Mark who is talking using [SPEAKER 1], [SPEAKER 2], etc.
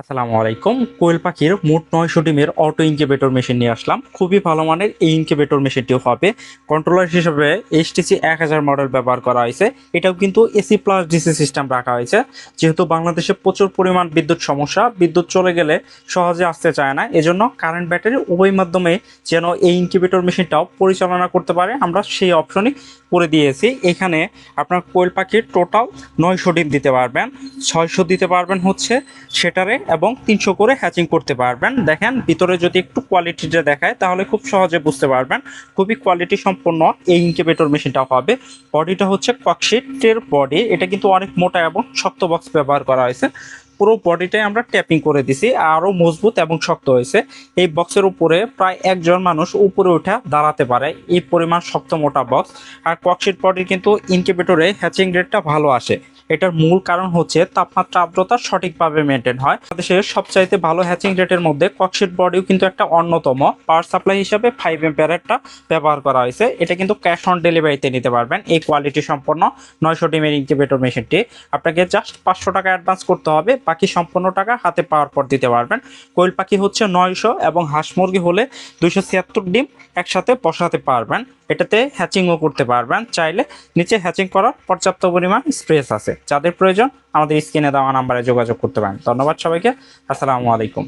[SPEAKER 1] আসসালামু আলাইকুম। কোয়েল পাখির মোট নয়শো ডিমের অটো ইনকিউবেটর মেশিন নিয়ে আসলাম। খুবই ভালো মানের এই ইনকিউবেটর মেশিনটিও হবে। কন্ট্রোলার হিসেবে এইচটিসি এক হাজার মডেল ব্যবহার করা হয়েছে। এটাও কিন্তু এসি প্লাস ডিসি সিস্টেম রাখা হয়েছে। যেহেতু বাংলাদেশে প্রচুর পরিমাণ বিদ্যুৎ সমস্যা, বিদ্যুৎ চলে গেলে সহজে আসতে চায় না। এজন্য কারেন্ট ব্যাটারি উভয় মাধ্যমে যেন এই ইনকিউবেটর মেশিনটাও পরিচালনা করতে পারে, আমরা সেই অপশনই করে দিয়েছি। এখানে আপনার কোয়েল পাখির টোটাল নয়শো ডিম দিতে পারবেন। ছয়শো দিতে পারবেন হচ্ছে সেটারে এবং তিনশো করে হ্যাচিং করতে পারবেন। দেখেন, ভিতরে যদি একটু কোয়ালিটিটা দেখায়, তাহলে খুব সহজে বুঝতে পারবেন। খুবই কোয়ালিটি সম্পন্ন এই ইনকিউবেটর মেশিনটা হবে। বডিটা হচ্ছে ককশিটের বডি এটা কিন্তু অনেক মোটা এবং শক্ত বক্স ব্যবহার করা হয়েছে। পুরো বডিটাই আমরা ট্যাপিং করে দিছি আরও মজবুত এবং শক্ত হয়েছে। এই বক্সের উপরে প্রায় একজন মানুষ উপরে উঠে দাঁড়াতে পারে। এই পরিমাণ শক্ত মোটা বক্স আর ককশিট বডির কিন্তু ইনকিউবেটরে হ্যাচিং রেটটা ভালো আসে। এটার মূল কারণ হচ্ছে তাপমাত্রা আর্দ্রতা সঠিকভাবে মেনটেন হয়। দেশের সবচাইতে ভালো হ্যাচিং রেটের মধ্যে ককশিট বডিও কিন্তু একটা অন্যতম। পাওয়ার সাপ্লাই হিসাবে ফাইভ এম্পিয়ারেরটা ব্যবহার করা হয়েছে। এটা কিন্তু ক্যাশ অন ডেলিভারিতে নিতে পারবেন। এই কোয়ালিটি সম্পন্ন নয়শো ডিমের ইনকিউবেটর মেশিনটি আপনাকে জাস্ট পাঁচশো টাকা অ্যাডভান্স করতে হবে। বাকি সম্পূর্ণ টাকা হাতে পাওয়ার পর দিতে পারবেন। কোয়েল পাখি হচ্ছে নয়শো এবং হাঁস মুরগি হলে দুইশো ছিয়াত্তর ডিম একসাথে বসাতে পারবেন। এটাতে হ্যাচিংও করতে পারবেন। চাইলে নিচে হ্যাচিং করার পর্যাপ্ত পরিমাণ স্পেস আছে। যাদের প্রয়োজন আমাদের স্ক্রিনে দেওয়া নাম্বারে যোগাযোগ করতে পারেন। ধন্যবাদ সবাইকে। আসসালামু আলাইকুম।